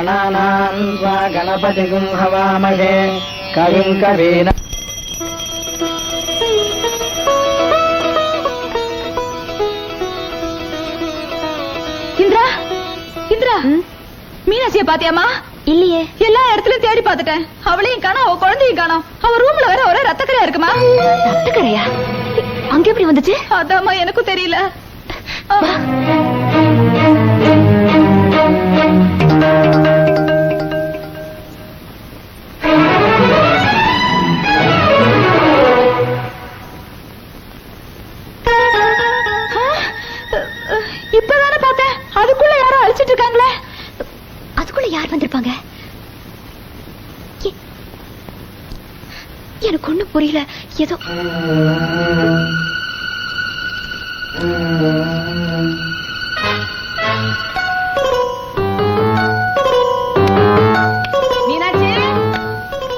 गणानान् त्वा गणपतिगुं हवामहे कविम् कवीन இந்திரா இந்திரா மீனாட்சிய பாத்தியாமா இல்லையே எல்லா இடத்துலயும் தேடி பார்த்துட்டேன் அவளையும் காணோம் அவ குழந்தையும் காணோம் அவ ரூம்ல வேற ஒரே ரத்தக்கரையா இருக்குமா ரத்தக்கரையா அங்க எப்படி வந்துச்சு அதாம்மா எனக்கும் தெரியல யார் வந்திருப்பாங்க எனக்கு ஒண்ணும் புரியல. ஏதோ மீனாட்சி!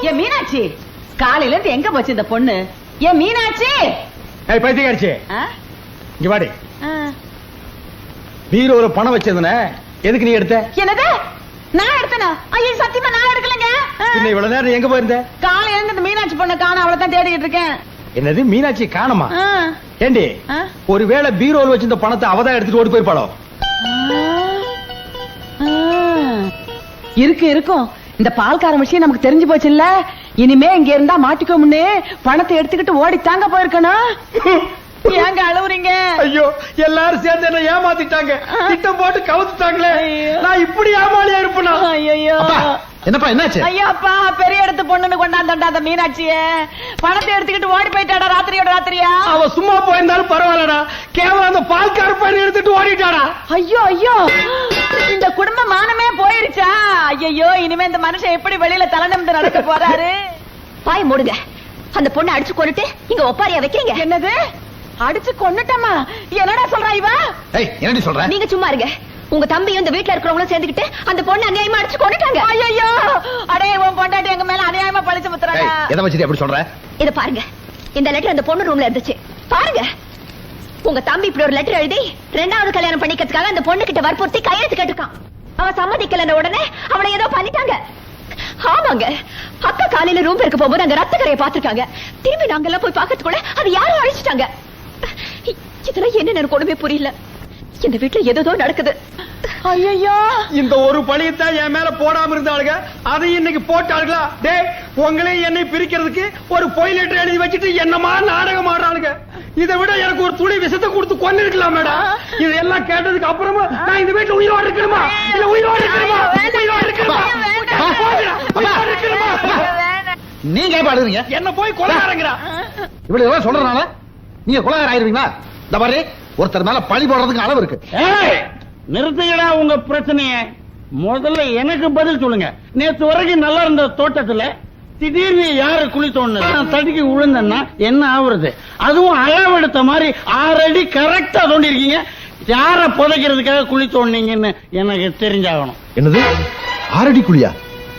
ஏன் மீனாட்சி! காலையில இருந்து எங்க போச்சு இந்த பொண்ணு? ஏன் மீனாட்சி! ஏய் பைத்தியக்காரிச்சி! ஆ? இங்க வாடி. ஆ. பீரோல பணம் வச்சிருந்தன. எதுக்கு நீ எடுத்த? என்னது? நான் எடுத்தனா? ஐயோ சத்தியமா நான் எடுக்கலங்க. பின்ன இவ்வளவு நேரம் எங்க போயிருந்த? இருந்து இந்த மீனாட்சி பொண்ணை காண அவளை தான் தேடிட்டு இருக்கேன். என்னது மீனாட்சி காணமா. ஏண்டி. ஒருவேளை பீரோல வச்சிருந்த பணத்தை அவதான் எடுத்துட்டு ஓடி போயிருப்பாளோ. இருக்கு இருக்கும். இந்த பால்கார விஷயம் நமக்கு தெரிஞ்சு போச்சு இல்ல இனிமே இங்க இருந்தா மாட்டிக்கோம்னு பணத்தை எடுத்துக்கிட்டு ஓடி தாங்க போயிருக்கணும் ஏங்க அழுவுறீங்க? ஐயோ எல்லாரும் சேர்ந்து என்ன ஏமாத்திட்டாங்க. திட்டம் போட்டு கவுத்துட்டாங்களே. நான் இப்படி ஏமாளியா இருப்பேனா? ஐயோ என்னப்பா என்னாச்சு? ஐயா அப்பா பெரிய இடத்து பொண்ணுன்னு கொண்டாந்தண்டா அந்த மீனாட்சிய. பணத்தை எடுத்துக்கிட்டு ஓடி போயிட்டாடா ராத்திரியோட ராத்திரியா? அவ சும்மா போயிருந்தாலும் பரவாயில்லடா. கேவலம் அந்த பால்கார பையன் எடுத்துட்டு ஓடிட்டாடா. ஐயோ ஐயோ. இந்த குடும்ப மானமே போயிருச்சா? ஐயோ இனிமே இந்த மனுஷன் எப்படி வெளியில தலை நிமிந்து நடக்க போறாரு? பாய் மூடுங்க. அந்த பொண்ணை அடிச்சு கொண்டுட்டு இங்க ஒப்பாரியா வைக்கிறீங்க? என்னது? அடிச்சு கொன்னுட்டமா என்னடா சொல்றா இவ? ஏய் என்னடி சொல்ற? நீங்க சும்மா இருங்க. உங்க தம்பியும் இந்த வீட்ல இருக்கிறவங்களும் சேர்ந்துக்கிட்டு அந்த பொண்ணை அநியாயமா அடிச்சு கொண்டுட்டாங்க ஐயோ அடே உன் பொண்டாட்டி எங்க மேல அநியாயமா பழிச்சு முத்துறாங்க எதை வச்சுட்டு அப்படி சொல்ற? இத பாருங்க. இந்த லெட்டர் அந்த பொண்ணு ரூம்ல இருந்துச்சு. பாருங்க. உங்க தம்பி இப்படி ஒரு லெட்டர் எழுதி ரெண்டாவது கல்யாணம் பண்ணிக்கிறதுக்காக அந்த பொண்ணு கிட்ட வற்புறுத்தி கையெழுத்து கேட்டிருக்கான். அவன் சம்மதிக்கலன்ன உடனே அவளை ஏதோ பண்ணிட்டாங்க. ஆமாங்க. அக்கா காலையில ரூம் இருக்க போகும்போது அங்க ரத்த கரையை பாத்துருக்காங்க திரும்பி நாங்க எல்லாம் போய் பார்க்கறதுக்குள்ள அது யாரும் அழிச்சிட்டாங்க. இதெல்லாம் என்ன எனக்கு ஒண்ணுமே புரியல. இந்த வீட்டுல ஏதோ நடக்குது. ஐயோ இந்த ஒரு பழியத்தான் என் மேல போடாம இருந்தாளுங்க. அதையும் இன்னைக்கு போட்டாளுங்களா? டேய் உங்களையும் என்னை பிரிக்கிறதுக்கு ஒரு பொய் லெட்டர் எழுதி வச்சுட்டு என்னமா நாடகம் ஆடுறாளுங்க? இதை விட எனக்கு ஒரு துளி விஷத்தை கொடுத்து கொண்டு இருக்கலாம் மேடம் இதெல்லாம் கேட்டதுக்கு அப்புறமா நான் இந்த வீட்டுல உயிரோடு இருக்கணுமா? இல்ல உயிரோடு இருக்கணுமா? உயிரோடு இருக்கணுமா? போதுடா, உயிரோடு இருக்கணுமா? நீங்க பாடுறீங்க? என்ன போய் கொலைகாரங்கிறா இப்படி எல்லாம் சொல்றதுனால? நீங்க குலகார ஆயிருவீங்களா? இந்த மாதிரி ஒருத்தர் மேல பழி போடுறதுக்கு அளவு இருக்கு. ஏய், நிறுத்துங்கடா உங்க பிரச்சனைய. முதல்ல எனக்கு பதில் சொல்லுங்க. நேத்து வரைக்கும் நல்லா இருந்த தோட்டத்துல திடீர்னு யாரு குழி தோணுது நான் தடுக்கி விழுந்தேன்னா என்ன ஆகுறது அதுவும் அளவெடுத்த மாதிரி ஆறு அடி கரெக்டா தோண்டி இருக்கீங்க யார புதைக்கிறதுக்காக குழி தோண்டிங்கன்னு எனக்கு தெரிஞ்சாகணும். என்னது? ஆரடி குழியா?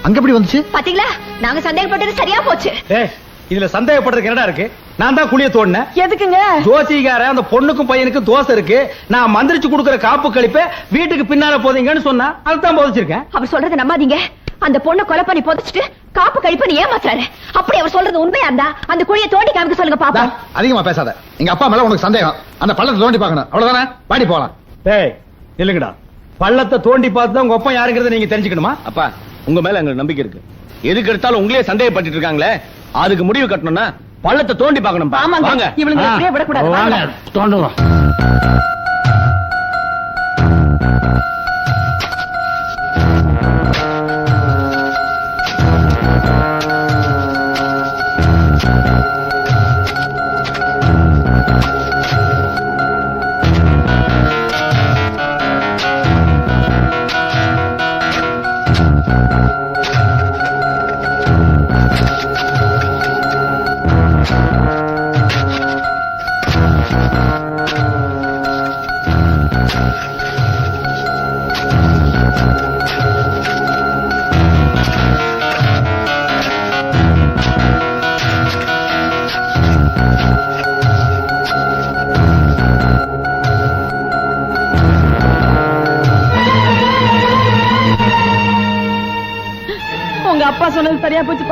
அங்க எப்படி வந்துச்சு? பாத்தீங்களா? நாங்க சந்தேகப்பட்டது சரியா போச்சு. ஏய் இதுல சந்தேகப்படுறதுக்கு என்னடா இருக்கு? நான் தான் குளிய தோண்டினேன். எதுக்குங்க? ஜோசிகார அந்த பொண்ணுக்கும் பையனுக்கும் தோசை இருக்கு. நான் மந்திரிச்சு கொடுக்கிற காப்பு கழிப்ப வீட்டுக்கு பின்னால போதீங்கன்னு சொன்னா அதுதான் போதிச்சிருக்கேன். அவர் சொல்றதை நம்பாதீங்க. அந்த பொண்ணை கொலை பண்ணி புதைச்சிட்டு காப்பு கழிப்பு ஏமாத்துறாரு. அப்படி அவர் சொல்றது உண்மையா இருந்தா? அந்த குழியை தோண்டி காமிக்க சொல்லுங்க டா, பாப்போம். அதிகமா பேசாத. எங்க அப்பா மேல உனக்கு சந்தேகம். அந்த பள்ளத்தை தோண்டி பார்க்கணும். அவ்வளவுதானே? பாடி போலாம். ஏய் இல்லங்கடா பள்ளத்தை தோண்டி பார்த்து தான் உங்க அப்பா யாருங்கிறத நீங்க தெரிஞ்சுக்கணுமா? அப்பா உங்க மேல எங்களுக்கு நம்பிக்கை இருக்கு. எதுக்கு எடுத்தாலும் உங்களே சந்தேகப்பட்டு இருக்காங்களே? அதுக்கு முடிவு கட்டணும்னா பள்ளத்தை தோண்டி பார்க்கணும் ஆமாங்க. வாங்க. இவளுங்க அப்படியே விடக்கூடாது. தோண்டுவோம்.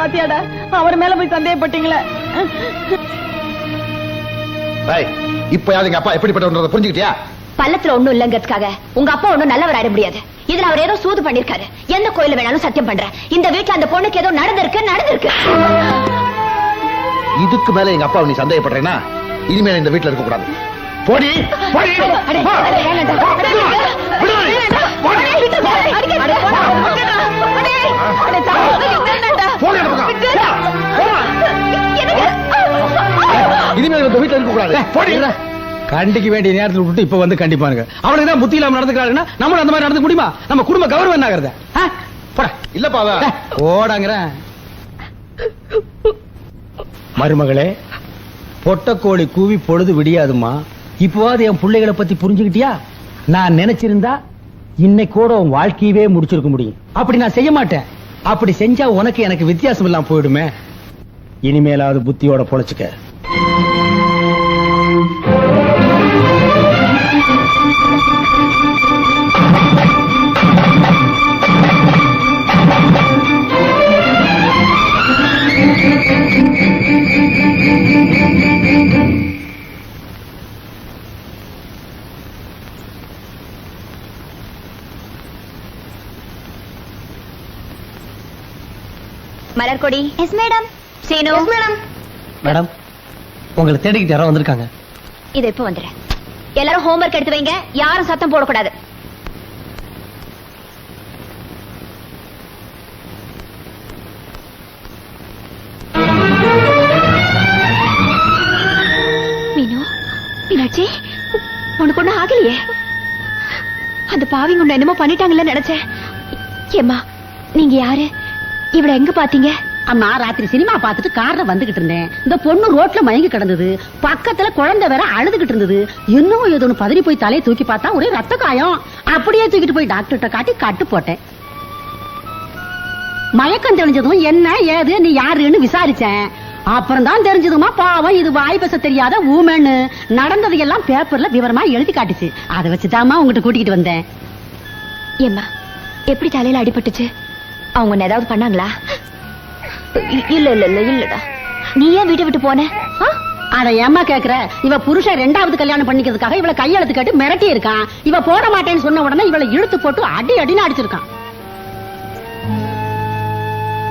பாத்தியாடா அவர் மேல போய் சந்தேகப்பட்டீங்களே டேய், இப்பயாவது எங்க அப்பா எப்படிப்பட்டவன்றதை புரிஞ்சுக்கிட்டியா பள்ளத்துல ஒண்ணும் இல்லங்கிறதுக்காக உங்க அப்பா ஒண்ணும் நல்லவர் ஆயிட முடியாது இதுல அவர் ஏதோ சூது பண்ணிருக்காரு எந்த கோயில வேணாலும் சத்தியம் பண்றேன் இந்த வீட்டுல அந்த பொண்ணுக்கு ஏதோ நடந்திருக்கு நடந்திருக்கு இதுக்கு மேல எங்க அப்பா நீ சந்தேகப்படுறேன்னா இனிமேல் இந்த வீட்டுல இருக்க கூடாது போடி போடி அடே, வீட்டுல இருக்க கூடாது கண்டிக்க வேண்டிய நேரத்தில் விட்டு இப்ப வந்து கண்டிப்பானுங்க அவனுக்கு தான் புத்தி இல்லாம நடந்துக்கிறாருன்னா நம்மளும் அந்த மாதிரி நடந்துக்க முடியுமா? நம்ம குடும்ப கௌரவம் என்ன ஆகுறது? ஆ? போடா. இல்லப்பா. ஓடாங்கிறேன் மருமகளே பொட்டக்கோழி கூவி பொழுது விடியாதுமா இப்போவாது என் பிள்ளைகளை பத்தி புரிஞ்சுக்கிட்டியா? நான் நினைச்சிருந்தா இன்னைக்கு கூட உன் வாழ்க்கையவே முடிச்சிருக்க முடியும். அப்படி நான் செய்ய மாட்டேன். அப்படி செஞ்சா உனக்கு எனக்கு வித்தியாசம் இல்லாம போயிடுமே. இனிமேலாவது புத்தியோட பொழைச்சுக்க. Malarkodi. Yes madam Seenu. Madam madam உங்களை தேடிக்கிட்டு யாரோ வந்திருக்காங்க. இது இப்ப வந்துடுறேன் எல்லாரும் ஹோம்ஒர்க் எடுத்து வைங்க. யாரும் சத்தம் போடக்கூடாது. மீனு மீனாட்சி உனக்கு ஒண்ணும் ஆகலையே? அந்த பாவிங்க உன்னை என்னமோ பண்ணிட்டாங்கல்ல நினைச்சேன். ஏம்மா நீங்க யாரு? இவளை எங்க பாத்தீங்க அம்மா ராத்திரி சினிமா பார்த்துட்டு கார்ல வந்துகிட்டு இருந்தேன். இந்த பொண்ணு ரோட்ல மயங்கி கிடந்தது. பக்கத்துல குழந்தை வேற அழுதுகிட்டு இருந்தது. இன்னும் ஏதோ ஒன்று பதறி போய் தலையை தூக்கி பார்த்தா ஒரே ரத்த காயம். அப்படியே தூக்கிட்டு போய் டாக்டர்கிட்ட காட்டி கட்டு போட்டேன். மயக்கம் தெளிஞ்சதும் என்ன ஏது நீ யாருன்னு விசாரிச்சேன். அப்புறம் தான் தெரிஞ்சதுமா பாவம் இது வாய் பேச தெரியாத ஊமன்னு நடந்ததையெல்லாம் பேப்பர்ல விவரமா எழுதி காட்டுச்சு. அதை வச்சுதாம்மா உங்ககிட்ட கூட்டிகிட்டு வந்தேன். ஏம்மா எப்படி தலையில அடிபட்டுச்சு? அவங்க ஏதாவது பண்ணாங்களா? இல்ல இல்ல இல்ல இல்லடா. நீ ஏன் வீட்டை விட்டு போன? ஆ? அத ஏம்மா கேக்குற? இவ புருஷன் ரெண்டாவது கல்யாணம் பண்ணிக்கிறதுக்காக இவள கையெழுத்து கேட்டு மிரட்டி இருக்கான் இவ போட மாட்டேன்னு சொன்ன உடனே இவளை இழுத்து போட்டு அடி அடின்னு அடிச்சிருக்கான்.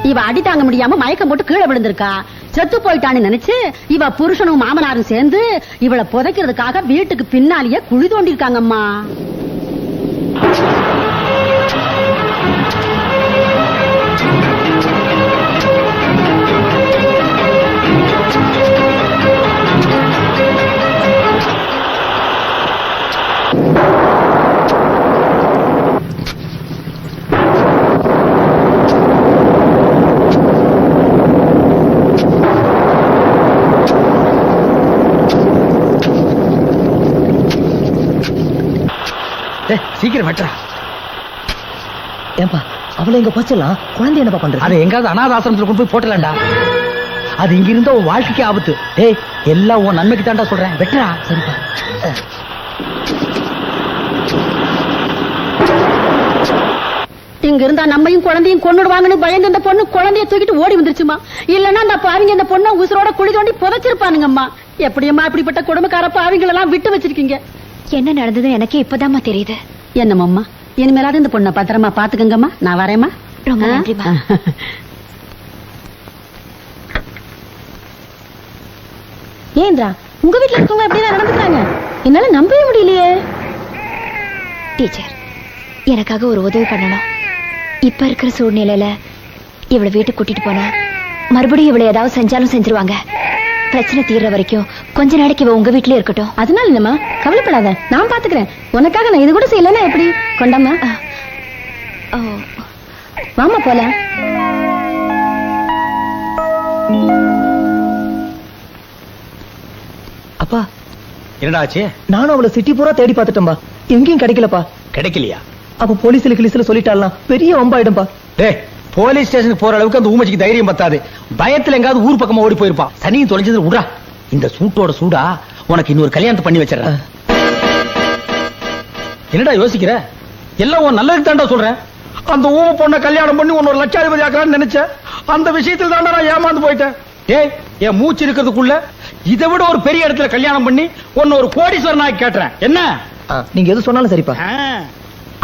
இவ அடி தாங்க முடியாம மயக்கம் போட்டு கீழே விழுந்திருக்கா. செத்து போயிட்டான்னு நினைச்சு இவ புருஷனும் மாமனாரும் சேர்ந்து இவளை புதைக்கிறதுக்காக வீட்டுக்கு பின்னாலேயே குழி தோண்டி சீக்கிரம் வெட்டுறா. ஏன்பா அவளை இங்க பச்சலாம் குழந்தை என்னப்பா பண்றது? அதை எங்காவது அனாத ஆசிரமத்துல கொண்டு போய் போட்டலாம்டா. அது இங்க இருந்தா உன் வாழ்க்கைக்கு ஆபத்து. டேய் எல்லாம் உன் நன்மைக்கு தாண்டா சொல்றேன். வெட்டுறா. சரிப்பா. இங்க இருந்தா நம்மையும் குழந்தையும் கொன்னுடுவாங்கன்னு பயந்து அந்த பொண்ணு குழந்தைய தூக்கிட்டு ஓடி வந்துருச்சுமா? இல்லன்னா அந்த பாவிங்க அந்த பொண்ணை உசுரோட குழி தோண்டி புதைச்சிருப்பானுங்கம்மா. எப்படியம்மா இப்படிப்பட்ட குடும்பக்கார பாவிங்களெல்லாம் விட்டு வச்சிருக்கீங்க? என்ன நடந்தது எனக்கே இப்பதாம்மா தெரியுது. என்னமம்மா? இனிமேலாவது இந்த பொண்ணை பத்திரமா பாத்துக்கங்கம்மா நான் வரேம்மா. ரொம்ப ஆ? நன்றிம்மா. ஏந்திரா உங்க வீட்டுல இருக்கவங்க எப்படிதான் நடந்துக்கிறாங்க? என்னால நம்பவே முடியலையே. டீச்சர் எனக்காக ஒரு உதவி பண்ணணும். இப்ப இருக்கிற சூழ்நிலையில இவளை வீட்டுக்கு கூட்டிட்டு போனா மறுபடியும் இவளை ஏதாவது செஞ்சாலும் செஞ்சிருவாங்க. பிரச்சனை தீர்ற வரைக்கும் கொஞ்ச நாளைக்கு இவ உங்க வீட்லயே இருக்கட்டும். அதனால இல்லம்மா கவலைப்படாத. நான் பாத்துக்கிறேன். உனக்காக நான் இது கூட செய்யலன்னா எப்படி? கொண்டாம்மா. ஓ, வாமா போலாம். அப்பா என்னடா ஆச்சு? நானும் அவளை சிட்டி பூரா தேடி பார்த்துட்டேன்பா. எங்கேயும் கிடைக்கலப்பா. கிடைக்கலையா? அப்ப போலீஸ்ல கிளிஸ்ல சொல்லிட்டாலாம் பெரிய வம்பாயிடும்பா. டேய் போலீஸ் ஸ்டேஷனுக்கு போற அளவுக்கு அந்த ஊமச்சிக்கு தைரியம் பத்தாது. பயத்துல எங்காவது ஊர் பக்கமா ஓடி போயிருப்பான் சனியும் தொலைஞ்சது விடுறா இந்த சூட்டோட சூடா உனக்கு இன்னொரு கல்யாணத்தை பண்ணி வச்சிடறேன். என்னடா யோசிக்கிற? எல்லாம் உன் நல்லதுக்கு தாண்டா சொல்றேன். அந்த ஊம பொண்ணை கல்யாணம் பண்ணி உன்னை ஒரு லட்சாதிபதி ஆக்கலாம்னு நினைச்சேன். அந்த விஷயத்தில் தான் நான் ஏமாந்து போயிட்டேன். ஏய் என் மூச்சு இருக்கிறதுக்குள்ள இதை விட ஒரு பெரிய இடத்துல கல்யாணம் பண்ணி உன்னை ஒரு கோடீஸ்வரன் ஆக்கி கேட்டுறேன். என்ன? நீங்க எது சொன்னாலும் சரிப்பா.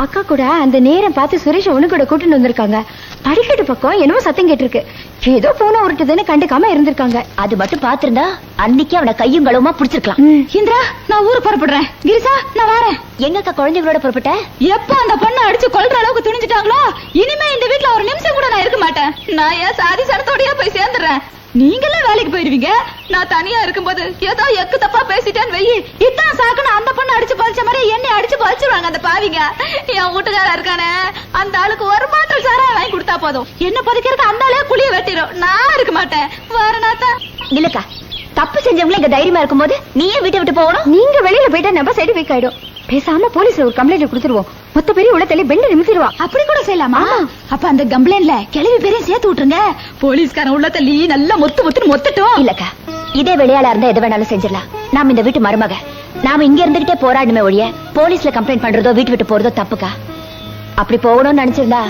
அக்கா கூட அந்த நேரம் பார்த்து சுரேஷ் ஒண்ணு கூட கூட்டிட்டு வந்திருக்காங்க. படிக்கட்டு பக்கம் என்னமோ சத்தம் கேட்டிருக்கு. ஏதோ போன உருட்டுதுன்னு கண்டுக்காம இருந்திருக்காங்க. அது மட்டும் பாத்திருந்தா அன்னைக்கு அவனை கையும் களவுமா புடிச்சிருக்கலாம். இந்திரா நான் ஊருக்கு புறப்படுறேன். கிரிசா நான் வரேன். எங்கக்கா குழந்தைகளோட புறப்பட்ட? எப்ப அந்த பொண்ணை அடிச்சு கொல்ற அளவுக்கு துணிஞ்சிட்டாங்களோ இனிமே இந்த வீட்ல ஒரு நிமிஷம் கூட நான் இருக்க மாட்டேன். நான் ஏன் சாதி சரத்தோடய போய் சேர்ந்துடுறேன்? நீங்களே வேலைக்கு போயிருவீங்க? நான் தனியா இருக்கும்போது ஏதோ எக்கு தப்பா பேசிட்டேன்னு வெயி இதான் சாக்குன்னு அந்த பொண்ணு அடிச்சு பழிச்ச மாதிரி என்னை அடிச்சு பழிச்சிருவாங்க அந்த பாவிங்க. என் வீட்டுக்காரா இருக்கானே அந்த ஆளுக்கு ஒரு மாட்டல் சாரா வாங்கி கொடுத்தா போதும். என்ன பதிக்கிறதுக்கு அந்த ஆளே குழிய வெட்டிடும் நான் இருக்க மாட்டேன். வரனாத்தா இல்லக்கா தப்பு செஞ்சவங்கள இங்க தைரியமா இருக்கும்போது நீ ஏன் வீட்டை விட்டு போகணும். நீங்க வெளியில போயிட்டா நம்ம சைடு வீக் ஆயிடும். பேசாம போலீஸ்ல ஒரு கம்ப்ளைண்ட் கொடுத்துருவோம். மொத்த பெரிய உள்ள தள்ளி பெண்டு நிமித்திடுவா. அப்படி கூட செய்யலாமா? அப்ப அந்த கம்ப்ளைண்ட்ல கிளவி பேரையும் சேர்த்து விட்டுருங்க. போலீஸ்காரன் உள்ள தள்ளி நல்லா மொத்து மொத்துன்னு மொத்தட்டும். இல்லக்கா இதே வெளியாளா இருந்தா எது வேணாலும் செஞ்சிடலாம். நாம இந்த வீட்டு மருமக. நாம இங்க இருந்துகிட்டே போராடணுமே ஒழிய போலீஸ்ல கம்ப்ளைண்ட் பண்றதோ வீட்டு விட்டு போறதோ தப்புக்கா? அப்படி போகணும்னு நினைச்சிருந்தா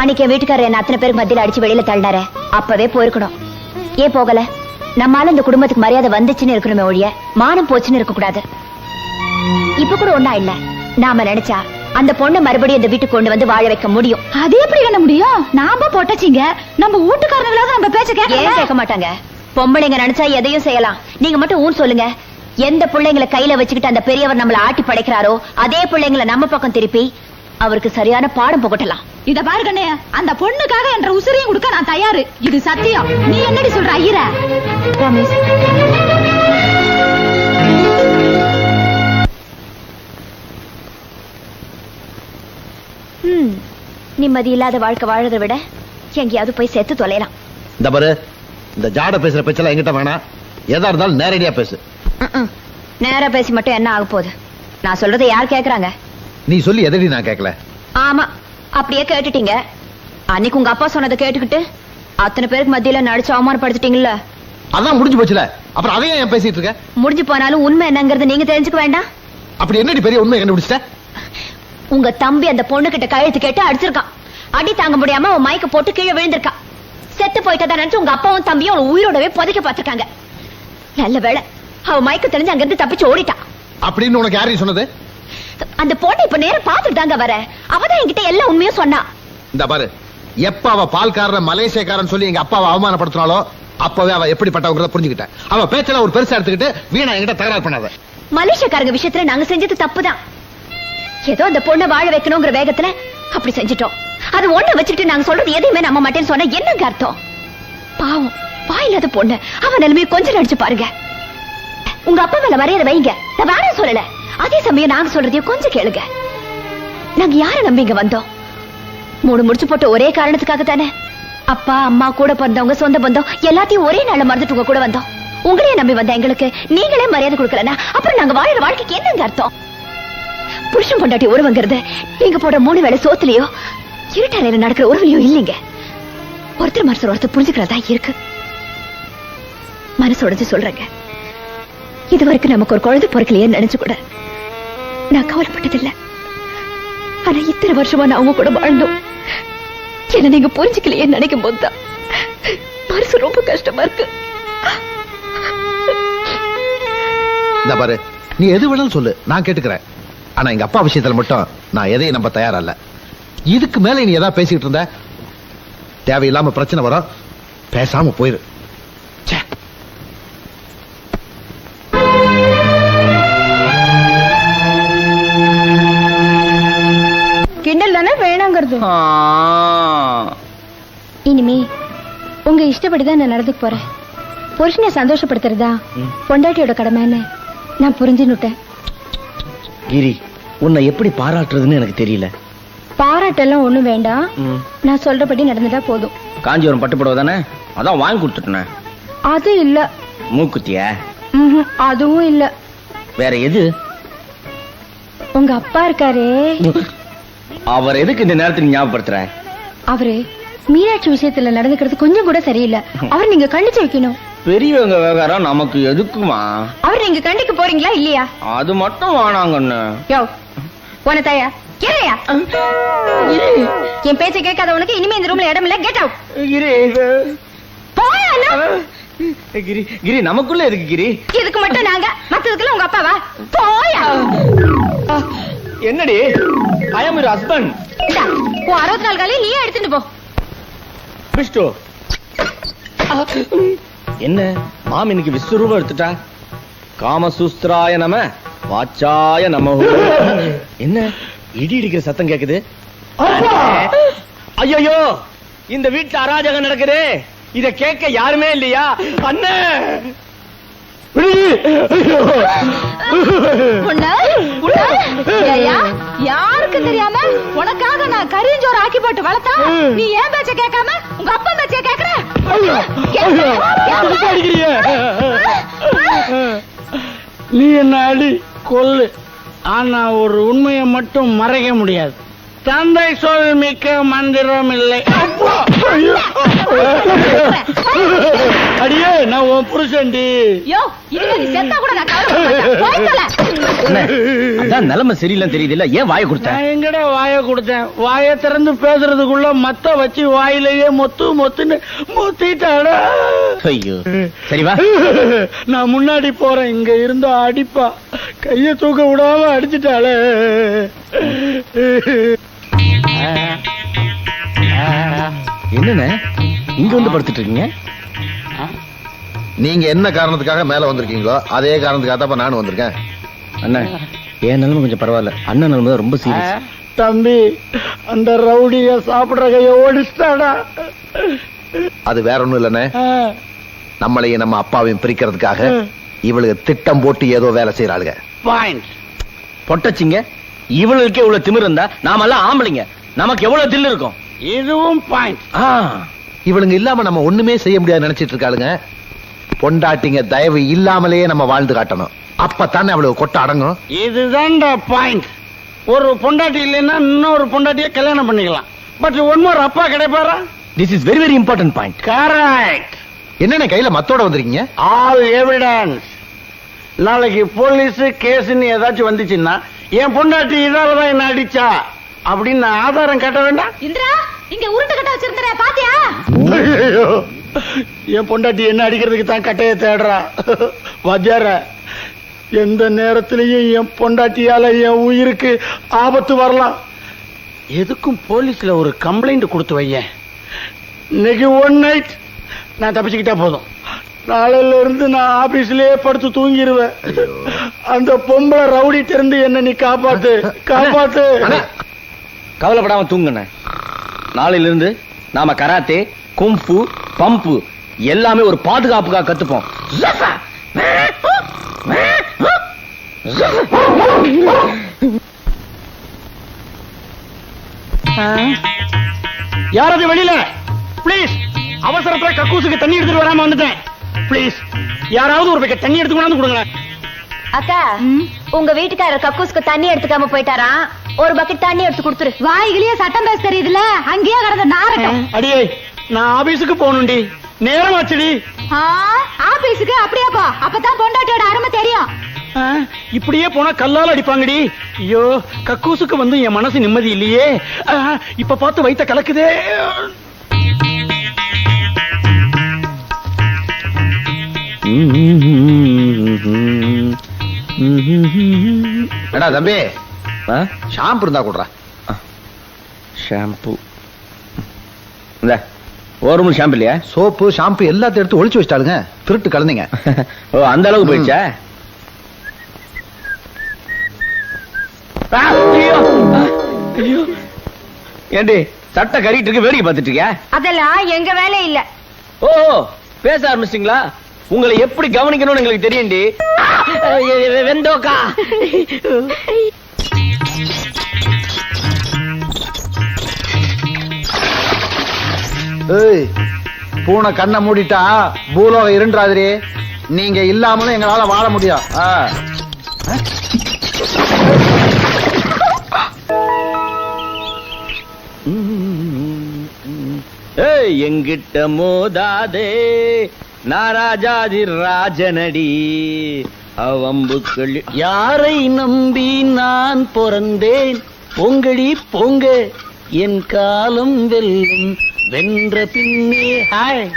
அன்னைக்கு வீட்டுக்காரர் என்ன அத்தனை பேருக்கு மத்தியில அடிச்சு வெளியில தள்ளினாரு. அப்பவே போயிருக்கணும். ஏன் போகல? நம்மால இந்த குடும்பத்துக்கு மரியாதை வந்துச்சுன்னு இருக்கணுமே ஒழிய மானம் போச்சுன்னு இருக்க கூடாது இப்ப கூட ஒண்ணா இல்ல. நாம நினைச்சா அந்த பொண்ணை மறுபடியும் இந்த வீட்டுக்கு கொண்டு வந்து வாழ வைக்க முடியும். அது எப்படி பண்ண முடியும்? நாம போட்டச்சிங்க. நம்ம வீட்டுக்காரங்களாவது நம்ம பேச்ச கேட்க ஏன் கேட்க மாட்டாங்க? பொம்பளைங்க நினைச்சா எதையும் செய்யலாம். நீங்க மட்டும் ஊன் சொல்லுங்க. எந்த பிள்ளைங்களை கையில வச்சுக்கிட்டு அந்த பெரியவர் நம்மள ஆட்டி படைக்கிறாரோ அதே பிள்ளைங்களை நம்ம பக்கம் திருப்பி அவருக்கு சரியான பாடம் புகட்டலாம். இத பாரு கண்ணே அந்த பொண்ணுக்காக என்ற உசிரையும் கொடுக்க நான் தயாரு. இது சத்தியம். நீ என்னடி சொல்ற ஐயர? நிம்மதி இல்லாத வாழ்க்கை வாழறதை விட எங்கேயாவது போய் சேர்த்து தொலைலாம். இந்த பாரு இந்த ஜாட பேசுற பேச்செல்லாம் என்கிட்ட வேணாம். எதா இருந்தாலும் நேரடியா பேசு. நேரா பேசி மட்டும் என்ன ஆக போகுது? நான் சொல்றதை யார் கேக்குறாங்க? நீ சொல்லி எதடி நான் கேட்கல ஆமா அப்படியே கேட்டுட்டீங்க. அன்னைக்கு உங்க அப்பா சொன்னதை கேட்டுக்கிட்டு அத்தனை பேருக்கு மத்தியில நடிச்சு அவமானப்படுத்திட்டீங்கல்ல? அதான் முடிஞ்சு போச்சுல. அப்புறம் அதையும் ஏன் பேசிட்டு இருக்க? முடிஞ்சு போனாலும் உண்மை என்னங்கறது நீங்க தெரிஞ்சுக்க வேண்டாம். அப்படி என்னடி பெரிய உண்மை கண்டுபிடிச்சிட்ட? உங்க தம்பி அந்த பொண்ணு கிட்ட கழுத்து கேட்டு அடிச்சிருக்கான். அடி தாங்க முடியாம அவன் மயக்க போட்டு கீழே விழுந்திருக்கான். செத்து போயிட்டதா நினைச்சு உங்க அப்பாவும் தம்பியும் அவளை உயிரோடவே புதைக்க பார்த்திருக்காங்க. நல்ல வேளை அவ மயக்க தெரிஞ்சு அங்கிருந்து தப்பிச்சு ஓடிட்டான். அப்படின்னு உனக்கு யாரையும் சொன்னது? அந்த பொண்ணு இப்ப நேரம் பார்த்துட்டு தாங்க வர அவதான் என்கிட்ட எல்லா உண்மையும் சொன்னா. இந்த பாரு எப்ப அவ பால்காரன் மலேசியக்காரன் சொல்லி எங்க அப்பாவை அவமானப்படுத்தினாலோ அப்பவே அவ எப்படிப்பட்டவங்கிறத புரிஞ்சுக்கிட்டேன். அவ பேச்சல ஒரு பெருசா எடுத்துக்கிட்டு வீணா என்கிட்ட தகராறு பண்ணாத. மலேசியக்காரங்க விஷயத்துல நாங்க செஞ்சது தப்புதான். ஏதோ அந்த பொண்ணை வாழ வைக்கணுங்கிற வேகத்துல அப்படி செஞ்சிட்டோம். அது ஒண்ணு வச்சுட்டு நாங்க சொல்றது எதையுமே நம்ப மாட்டேன்னு சொன்னா என்னங்க அர்த்தம்? பாவம் வாயில்லாத பொண்ணு. அவன் நிலைமையை கொஞ்சம் நடிச்சு பாருங்க. உங்க அப்பா மேல வரையற வைங்க. நான் சொல்லல. அதே சமயம் நாங்க சொல்றதையும் கொஞ்சம் கேளுங்க. நாங்க யார நம்பி இங்க வந்தோம்? மூணு முடிச்சு போட்டு ஒரே காரணத்துக்காக தானே? அப்பா அம்மா கூட பிறந்தவங்க சொந்த பந்தம் எல்லாத்தையும் ஒரே நாள்ல மறந்துட்டு உங்க கூட வந்தோம். உங்களையே நம்பி வந்த எங்களுக்கு. நீங்களே மரியாதை கொடுக்கலன்னா அப்புறம் நாங்க வாழற வாழ்க்கைக்கு என்னங்க அர்த்தம்? புருஷன் பொண்டாட்டி உறவுங்கிறது நீங்க போடுற மூணு வேளை சோத்துலயோ இருட்டறையில நடக்கிற உறவுலயோ இல்லைங்க. ஒருத்தர் மனசு ஒருத்தர் புரிஞ்சுக்கிறதா இருக்கு. மனசு உடஞ்சு சொல்றேங்க. இது வரைக்கும் நமக்கு ஒரு குழந்தை பிறக்கலையே நினைச்சு கூட நான் கவலைப்பட்டதில்ல. ஆனா இத்தனை வருஷமா நான் அவங்க கூட வாழ்ந்தோம். என்ன நீங்க புரிஞ்சுக்கலையே நினைக்கும் போதுதான் மனசு ரொம்ப கஷ்டமா இருக்கு. பாரு நீ எது வேணாலும் சொல்லு நான் கேட்டுக்கிறேன். ஆனா எங்க அப்பா விஷயத்துல மட்டும் நான் எதையும் நம்ப தயாரா இல்ல இதுக்கு மேல நீ ஏதாவது பேசிட்டு இருந்த தேவையில்லாம பிரச்சனை வரும். பேசாம போயிரு. ச்சே. கிண்டல் தானே வேணாங்கிறது? இனிமே உங்க இஷ்டப்படிதான் நான் நடந்துக்க போறேன். புருஷனை சந்தோஷப்படுத்துறதா? பொண்டாட்டியோட கடமைன்னு நான் புரிஞ்சுன்னுட்டேன். கிரி உன்னை எப்படி பாராட்டுறதுன்னு எனக்கு தெரியல. பாராட்டெல்லாம் ஒண்ணும் வேண்டாம். நான் சொல்றபடி நடந்துட்டா போதும். காஞ்சிபுரம் பட்டு புடவை தானே? அதான் வாங்கி கொடுத்துட்டேன். அது இல்ல. மூக்குத்திய? அதுவும் இல்ல. வேற எது? உங்க அப்பா இருக்காரே. அவர் எதுக்கு இந்த நேரத்துக்கு ஞாபகப்படுத்துற? அவரு மீனாட்சி விஷயத்துல நடந்துக்கிறது கொஞ்சம் கூட சரியில்லை. அவர் நீங்க கண்டிச்சு வைக்கணும். பெரியவங்க விவகாரம் நமக்கு எதுக்குமா? அவர் நீங்க கண்டிக்க போறீங்களா இல்லையா? அது மட்டும் வானாங்கன்னு யோ போன தாயா. கேளையா என் பேச்சை கேட்காதவனுக்கு இனிமே இந்த ரூம்ல இடம் இல்ல கெட் அவுட் கிரி போயா கிரி கிரி நமக்குள்ள எதுக்கு கிரி. இதுக்கு மட்டும் நாங்க மத்ததுக்குள்ள உங்க அப்பாவா? போயா. என்னடி? ஐ அம் யுவர் ஹஸ்பண்ட் உன் அறுபத்தி நாலு காலையும் நீயே எடுத்துட்டு போ. விஷ்ணு என்ன? மாம் இன்னைக்கு விஸ்வரூபம் எடுத்துட்டா? காமசூஸ்திராய நம வாச்சாய நம என்ன? இடி இடிக்கிற சத்தம் கேக்குது. ஐயோ இந்த வீட்டுல அராஜகம் நடக்குது. இத கேட்க யாருமே இல்லையா? அண்ணே! உன்ன உன்ன ஏய்யா, யாருக்கு தெரியாம உனக்காக நான் கரியஞ்சோறு ஆக்கி போட்டு வளர்த்தா? நீ ஏன் பேச்ச கேட்காம உங்க அப்பா பேச்ச கேக்குற நீ என்ன அடி கொல்லு. ஆனா ஒரு உண்மையை மட்டும் மறைக்க முடியாது. தந்தை சொல் மிக்க மந்திரம் இல்லை! அடியே நான் உன் புருஷன்டி. நிலைமை சரியில்லைன்னு தெரியுது இல்ல ஏன் வாயை கொடுத்த? நான் எங்கடா வாயை கொடுத்தேன்? வாயை திறந்து பேசுறதுக்குள்ள மத்த வச்சு வாயிலேயே மொத்து மொத்துன்னு மொத்திட்டாடா. ஐயோ. சரி வா. நான் முன்னாடி போறேன். இங்க இருந்தா அடிப்பா. கைய தூக்க விடாம அடிச்சிட்டாளே. என்னண்ணே? இங்க வந்து படுத்துட்டு இருக்கீங்க நீங்க என்ன காரணத்துக்காக மேல வந்திருக்கீங்களோ அதே காரணத்துக்காக தான் நானும் வந்திருக்கேன். அண்ணா என் நிலைமை கொஞ்சம் பரவாயில்ல. அண்ணன் நிலைமை தான் ரொம்ப சீரியஸ் தம்பி அந்த ரவுடிய சாப்பிடுற கைய ஓடிச்சிட்டாடா. அது வேற ஒண்ணும் இல்லண்ணே. நம்மளையும் நம்ம அப்பாவையும் பிரிக்கிறதுக்காக இவளுக்கு திட்டம் போட்டு ஏதோ வேலை செய்யறாளுங்க. பாயிண்ட் பொட்டச்சிங்க இவளுக்கே இவ்வளவு திமிரு இருந்தா நாமெல்லாம் ஆம்பளைங்க. நமக்கு எவ்வளவு தில்லு இருக்கும்? இதுவும் பாயிண்ட் ஆ, இவளுங்க இல்லாம நம்ம ஒண்ணுமே செய்ய முடியாது நினைச்சிட்டு இருக்காளுங்க. பொண்டாட்டிங்க தயவு இல்லாமலேயே நம்ம வாழ்ந்து காட்டணும். அப்பத்தானே அவளுக்கு கொட்ட அடங்கும்? இதுதான்டா பாயிண்ட் ஒரு பொண்டாட்டி இல்லைன்னா இன்னொரு பொண்டாட்டிய கல்யாணம் பண்ணிக்கலாம். பட் ஒன் மோர் அப்பா கிடைப்பாரா? This is very very important point correct என்னென்ன கையில மத்தோட வந்திருக்கீங்க? ஆல் எவிடன்ஸ் நாளைக்கு போலீஸ் கேஸ்ன்னு ஏதாச்சும் வந்துச்சுன்னா என் பொண்டாட்டி இதால தான் என்ன அடிச்சா? அப்படின்னு நான் ஆதாரம் கட்ட வேண்டாம். இந்திரா இங்க உருட்டு கட்ட வச்சிருந்தேன் பாத்தியா? என் பொண்டாட்டி என்ன அடிக்கிறதுக்கு தான் கட்டைய தேடுறா. வாத்தியார எந்த நேரத்திலையும் என் பொண்டாட்டியால என் உயிருக்கு ஆபத்து வரலாம். எதுக்கும் போலீஸ்ல ஒரு கம்ப்ளைண்ட் கொடுத்து வையேன். இன்னைக்கு ஒன் நைட் நான் தப்பிச்சுக்கிட்டா போதும். நாளையில இருந்து நான் ஆபீஸ்லயே படுத்து தூங்கிடுவேன் அந்த பொம்பளை ரவுடிட்ட இருந்து என்ன நீ காப்பாத்து. காப்பாத்து. கவலைப்படாம தூங்குண்ணே. நாளையில இருந்து நாம கராத்தே கும்ஃபு பம்பு எல்லாமே ஒரு பாதுகாப்புக்காக கத்துப்போம். யாராவது வெளியில? ப்ளீஸ் அவசரத்துல கக்கூசுக்கு தண்ணி எடுத்துட்டு வராம வந்துட்டேன். ப்ளீஸ் யாராவது ஒரு பக்கம் தண்ணி எடுத்து கொண்டாந்து கொடுங்க அக்கா உங்க வீட்டுக்காரர் கக்கூஸ்க்கு தண்ணி எடுத்துக்காம போயிட்டாரா? ஒரு பக்கெட் தண்ணி எடுத்து கொடுத்துரு. வாய்கிலேயே சட்டம் பேச தெரியுதுல அங்கேயே கிடந்த நாரட்டம். அடியே நான் ஆபீஸுக்கு போகணும்டி. நேரம் ஆச்சுடி. ஆ, ஆபீஸுக்கு? அப்படியே போ. அப்பதான் பொண்டாட்டியோட அருமை தெரியும். இப்படியே போனா கல்லால அடிப்பாங்கடி. ஐயோ கக்கூசுக்கு வந்து என் மனசு நிம்மதி இல்லையே. இப்ப பார்த்து வைத்த கலக்குதே. ஏடா தம்பி. ஷாம்பு இருந்தா கொடுறா. ஷாம்பு. இந்த ஒரு ரூம் ஷாம்பு இல்லையா? சோப்பு ஷாம்பு எல்லாத்தையும் எடுத்து ஒளிச்சு வச்சிட்டாளுங்க. திருட்டு கலந்தீங்க. ஓ அந்த அளவுக்கு போயிடுச்சா? ஏண்டி சட்டை கறிட்டு இருக்கு வேடிக்கை பார்த்துட்டு இருக்கியா? அதெல்லாம் எங்க வேலை இல்ல. ஓ பேச ஆரம்பிச்சிட்டீங்களா? உங்களை எப்படி கவனிக்கணும்னு எங்களுக்கு தெரியும்டி. வெந்தோக்கா. ஏய் பூனை கண்ணை மூடிட்டா பூலோகம் இருண்டாதிரி நீங்க இல்லாமலும் எங்களால வாழ முடியும் எங்கிட்ட மோதாதே. நாராஜாதி ராஜனடி அவம்புக்கள் யாரை நம்பி நான் பிறந்தேன்? பொங்கடி பொங்க என் காலம் வெல்லும். வென்ற பின்னே ஹாய்.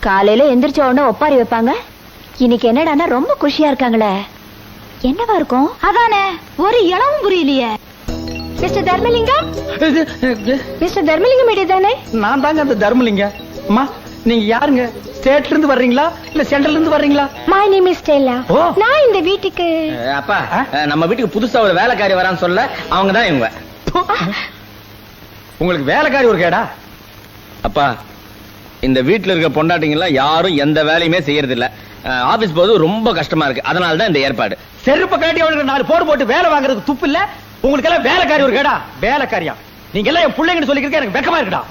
காலையில எந்திரிச்ச உடனே ஒப்பாரி வைப்பாங்க. இன்னைக்கு என்னடான்னா ரொம்ப குஷியா இருக்காங்களே. என்னவா இருக்கும்? அதானே ஒரு இளவும் புரியலையே. Mister Dharmalingam? Mister Dharmalingam media தானே? நான் தாங்க அந்த தர்மலிங்க. அம்மா நீங்க யாருங்க? ஸ்டேட்ல இருந்து வர்றீங்களா? இல்ல சென்ட்ரல்ல இருந்து வர்றீங்களா? My name is Stella. நான் இந்த வீட்டுக்கு அப்பா நம்ம வீட்டுக்கு புதுசா ஒரு வேலைக்காரி வரான்னு சொல்ல அவங்க தான் இவங்க. உங்களுக்கு வேலைக்காரி ஒரு கேடா? அப்பா இந்த வீட்ல இருக்க பொண்டாட்டிங்க எல்லாம் யாரும் எந்த வேலையுமே செய்யறது இல்ல ஆபீஸ் போது ரொம்ப கஷ்டமா இருக்கு. அதனால தான் இந்த ஏற்பாடு. செருப்பு காட்டி அவளுக்கு நாலு போடு போட்டு வேலை வாங்குறதுக்கு துப்பு இல்ல? உங்களுக்கு எல்லாம் வேலைக்காரி ஒரு கேடா. வேலைக்காரியா? நீங்க எல்லாம் என் பிள்ளைங்கன்னு சொல்லிக்கிறதுக்கு எனக்கு வெக்கமா இருக்குடா.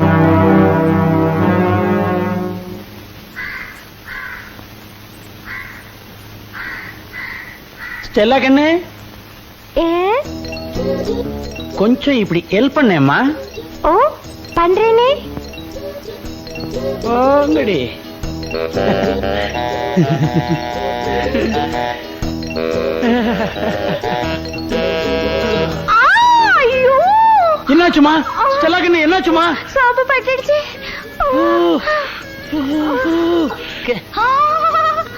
ஸ்டெல்லா கண்ணு? கொஞ்சம் இப்படி ஹெல்ப் பண்ணேம்மா. ஓ பண்றேனே. போங்கடி ஐயோ என்னாச்சுமா? ஸ்டெல்லா கண்ணு என்னாச்சுமா? சாப்பு பட்டுடுச்சு.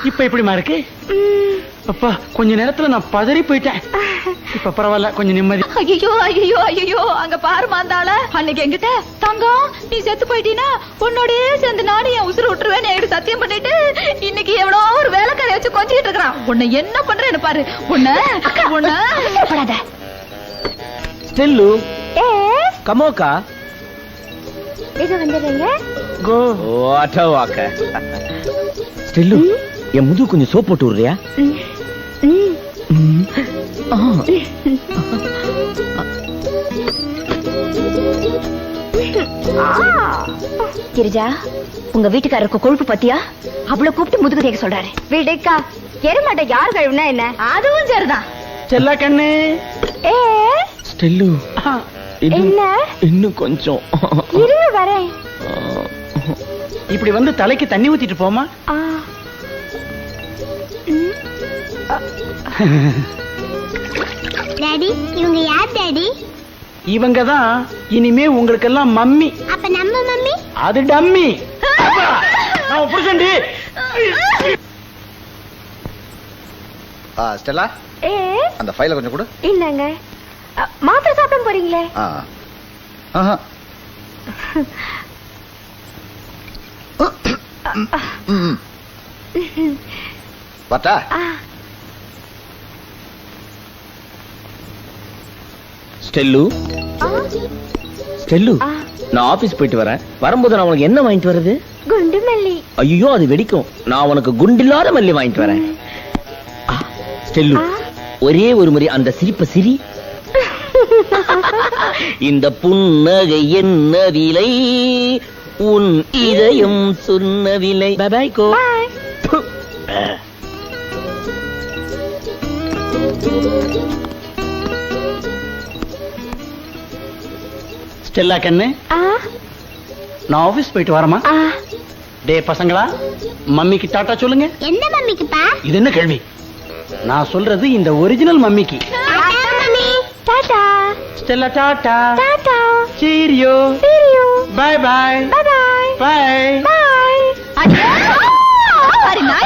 இப்ப எப்படிமா இருக்கு? அப்பா கொஞ்ச நேரத்துல நான் பதறி போயிட்டேன். இப்ப பரவாயில்ல கொஞ்சம் நிம்மதி. ஐயோ ஐயோ ஐயோ அங்க பாரு மாந்தாள. அன்னைக்கு என்கிட்ட தங்கம் நீ செத்து போயிட்டீனா உன்னோடயே சேர்ந்து நானும் என் உசுறு விட்டுருவேன் என்கிட்ட சத்தியம் பண்ணிட்டு இன்னைக்கு எவ்வளோ ஒரு வேலைக்காரை வச்சு கொஞ்சிட்டு இருக்கிறான். உன்னை என்ன பண்றேன்னு பாரு. உன்னை உன்னை. படாத. ஸ்டெல்லு ஏ? கமோக்கா இது வந்துடுங்க கோ. வாட்ட வாக்க ஸ்டெல்லு என் முதுகு கொஞ்சம் சோப் போட்டு விடுறியா? கிரிஜா உங்க வீட்டுக்காரருக்கு கொழுப்பு பத்தியா? அவ்வளவு கூப்பிட்டு முதுகு தேக்க சொல்றாரு. விடுக்கா. எருமாட்டை யார் கழுவுனா என்ன? அதுவும் சரிதான். ஸ்டெல்லா கண்ணு. ஏ? ஸ்டெல்லு. என்ன? இன்னும் கொஞ்சம். இருங்க வரேன். இப்படி வந்து தலைக்கு தண்ணி ஊத்திட்டு போமா. டாடி இவங்க யார் டாடி இவங்க தான் இனிமே உங்களுக்கெல்லாம் மம்மி. அப்ப நம்ம மம்மி? அது டம்மி. நான் புருஷன்டி ஆ, ஸ்டெல்லா ஏ அந்த ஃபைலை கொஞ்சம் கொடு. இல்லங்க. மாத்திரை சாப்பிட போறீங்களே? ஆ. ஆஹா. ம். வரட்டா ஸ்டெல்லு ஆ. நான் ஆபீஸ் போயிட்டு வரேன். வரும்போது நான் உனக்கு என்ன வாங்கிட்டு வர்றது? குண்டு மல்லி. ஐயோ அது வெடிக்கும். நான் உனக்கு குண்டில்லாத மல்லி வாங்கிட்டு வரேன். ஆ. ஒரே ஒரு முறை அந்த சிரிப்ப சிரி. இந்த புன்னகை என்ன விலை உன் இதயம் சொன்ன விலை. பாய் கோ பாய் ஸ்டெல்லா கண்ணு. ஆ. நான் ஆபீஸ் போயிட்டு வரமா ஆ. டே பசங்களா மம்மிக்கு டாட்டா சொல்லுங்க. எந்த மம்மிக்குப்பா? இது என்ன கேள்வி? நான் சொல்றது இந்த original மம்மிக்கு. Mummy. Tata Stella tata. Tata cheerio cheerio bye bye bye நாய.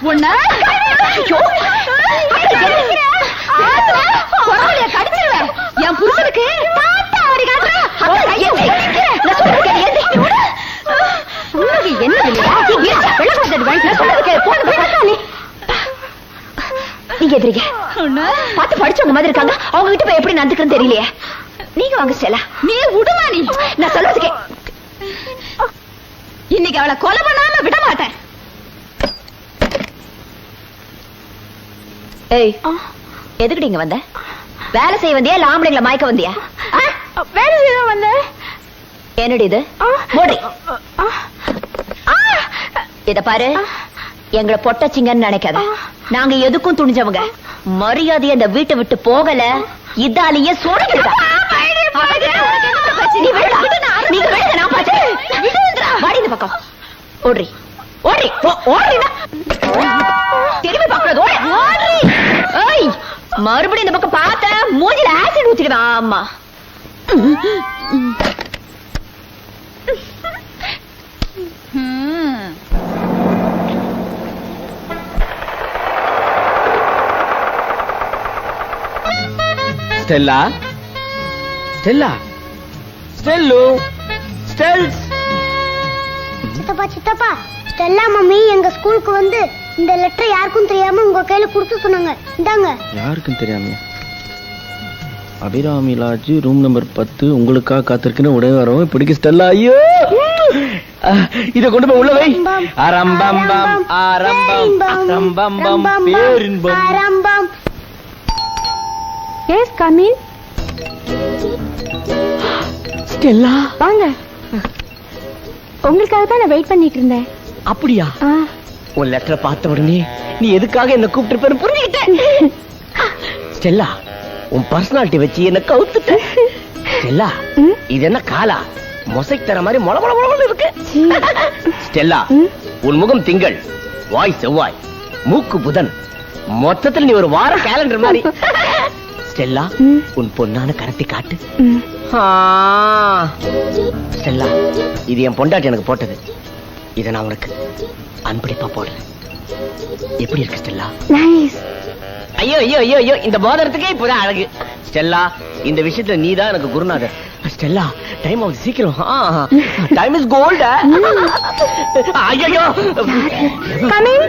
உன்னை ஐயோ, அப்படி எதுக்குற? குரவலைய கடிச்சிருவேன். என் புருஷனுக்கு நீங்க எதிரிங்க பார்த்து படிச்சவங்க மாதிரி இருக்காங்க. அவங்க கிட்ட போய் எப்படி நடந்துக்கிறேன்னு தெரியலையே. நீங்க வாங்க ஸ்டெல்லா. நீ விடுமா நீ? நான் சொல்றதுக்கே இன்னைக்கு அவளை கொலை பண்ணாம விட மாட்டேன். ஏய் எதுக்குடி இங்க வந்த? வேலை செய்ய வந்தியா? இல்ல ஆம்பளைங்களை மயக்க வந்தியா? வேலை செய்ய வந்த என்னடி இது? மூடி. இத பாரு. எங்களை பொட்டச்சிங்கன்னு நினைக்காத. நாங்க எதுக்கும் துணிஞ்சவங்க. மரியாதையை இந்த வீட்டை விட்டு போகல. இதாலேயே நீ நான். வாடி இந்த பக்கம். ஓடி திரும்பி ஓடி ஓடி ஏய் மறுபடியும் இந்த பக்கம் பார்த்த மூஞ்சில ஆசிட் ஊத்திடுவேன். ஆமா. ஸ்டெல்லா? ஸ்டெல்லா? ஸ்டெல்லு? ஸ்டெல்ஸ்? சித்தப்பா சித்தப்பா. ஸ்டெல்லா மம்மி எங்க ஸ்கூலுக்கு வந்து இந்த லெட்டர் யாருக்கும் தெரியாம உங்க கையில கொடுத்து சொன்னாங்க. இந்தாங்க. யாருக்கும் தெரியாம அபிராமி லாட்ஜ் ரூம் நம்பர் பத்து. உங்களுக்காக காத்திருக்குன்னு உடனே வரோம். பிடிக்க ஸ்டெல்லா. ஐயோ! இத கொண்டு போய் உள்ள வை. அரம்பம் பம் ஆரம்பம் அரம்பம் பம் பேரின்பம். ஆரம்பம். Yes come in Stella. வாங்க. உங்களுக்காக தான் நான் வெயிட் பண்ணிட்டு இருந்தேன். அப்படியா. உன் லெட்டரை பார்த்த உடனே நீ எதுக்காக என்ன கூப்பிட்டு புரிஞ்சுக்கிட்டேன் ஸ்டெல்லா உன் பர்சனாலிட்டி வச்சு என்ன கவுத்துட்ட ஸ்டெல்லா? இது என்ன காலா மொசைக் தர மாதிரி மொள மொள மொளன்னு இருக்கு. ஸ்டெல்லா? உன் முகம் திங்கள் வாய் செவ்வாய் மூக்கு புதன் மொத்தத்தில் நீ ஒரு வார கேலண்டர் மாதிரி ஸ்டெல்லா. உன் பொண்ணான கரத்தை காட்டு. ஸ்டெல்லா இது என் பொண்டாட்டி எனக்கு போட்டது இதை நான் உனக்கு அன்பளிப்பா போடுறேன் எப்படி இருக்கு ஸ்டெல்லா? நைஸ் ஐயோ ஐயோ ஐயோ ஐயோ இந்த மோதிரத்துக்கே இப்பதான் அழகு. ஸ்டெல்லா இந்த விஷயத்துல நீ தான் எனக்கு குருநாதர். ஸ்டெல்லா டைம் ஆகுது சீக்கிரம் டைம் இஸ் கோல்ட் ஐயோ கமின்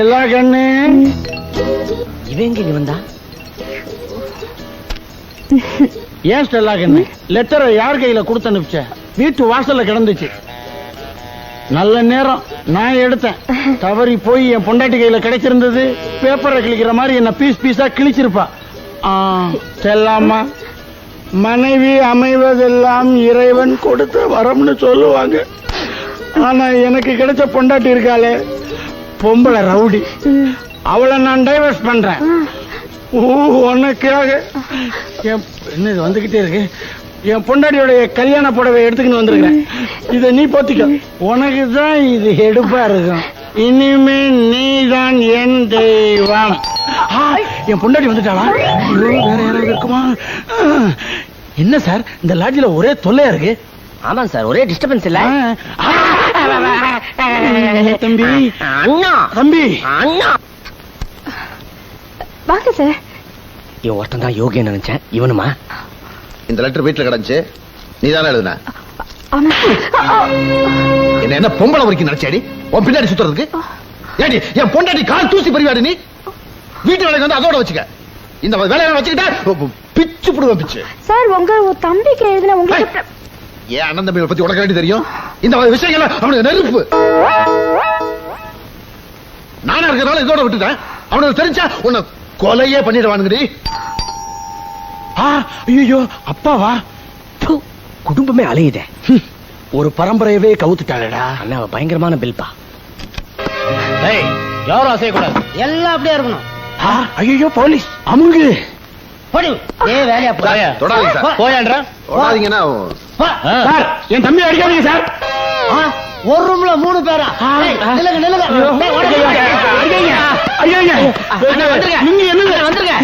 எல்லா கண்ணு. இவன் எங்க இங்க வந்தா? ஏன் ஸ்டெல்லா கண்ணு? லெட்டரை யார் கையில கொடுத்து அனுப்பிச்ச? வீட்டு வாசல்ல கிடந்துச்சு. நல்ல நேரம். நான் எடுத்தேன். தவறி போய் என் பொண்டாட்டி கையில கிடைச்சிருந்தது பேப்பரை கிழிக்கிற மாதிரி என்ன பீஸ் பீஸா கிழிச்சிருப்பா. செல்லாமா மனைவி அமைவதெல்லாம் இறைவன் கொடுத்த வரம்னு சொல்லுவாங்க. ஆனா எனக்கு கிடைச்ச பொண்டாட்டி இருக்காளே. பொம்பளை ரவுடி. அவளை நான் டைவர்ஸ் பண்றேன். ஓ உனக்காக. என் என்ன இது வந்துகிட்டே இருக்கு? என் பொண்டாட்டியோடைய கல்யாண புடவை எடுத்துக்கிட்டு வந்திருக்கிறேன். இதை நீ போத்திக்க. உனக்கு தான் இது எடுப்பா இருக்கும். இனிமே நீ தான் என் தெய்வம். என் பொண்டாட்டி வந்துட்டாளா? வேற யாராவது இருக்குமா? என்ன சார்? இந்த லாட்ஜில ஒரே தொல்லையா இருக்கு. ஆமாங்க சார் ஒரே டிஸ்டர்பன்ஸ் இல்ல. தம்பி. அண்ணா. தம்பி. அண்ணா. வாங்க சார். இவன் ஒருத்தன் தான் யோகிய நினைச்சேன். இவனுமா? இந்த லெட்டர் வீட்டுல கிடந்துச்சு. நீ தானே எழுதுன என்ன என்ன பொம்பளை வரைக்கும் நினைச்சாடி? உன் பின்னாடி சுத்துறதுக்கு? ஏடி என் பொண்டாட்டி கால் தூசி பறிவாடி நீ? வீட்டு வேலைக்கு வந்து அதோட வச்சுக்க. இந்த வேலையை வச்சுக்கிட்ட பிச்சு புடுவேன் பிச்சு. சார் உங்க தம்பிக்கு எழுதின உங்களுக்கு ஏன் அண்ணன் தம்பிகளை பத்தி உனக்கு வேண்டி தெரியும்? இந்த விஷயங்கள அவனுக்கு நெருப்பு. நானா இருக்கிறனால இதோட விட்டுட்டேன். அவனுக்கு தெரிஞ்சா உன்னை கொலையே பண்ணிடுவானுங்கடி ஐயோ அப்பாவா? ப்பு, குடும்பமே அலையுதே. ஒரு பரம்பரையவே கவுத்துட்டாளடா. அண்ணா பயங்கரமான பில்பா. யாரும் அசையக்கூடாது. எல்லாம் அப்படியே இருக்கணும். ஐயோ போலீஸ். அமுங்கு. போடி. ஏ வேலையா தொடாதீங்க சார். சார். என் தம்பி அடிக்காதீங்க சார். ஒரு ரூம்ல மூணு பேரா? டேய். நீங்க என்னங்க வந்துருங்க.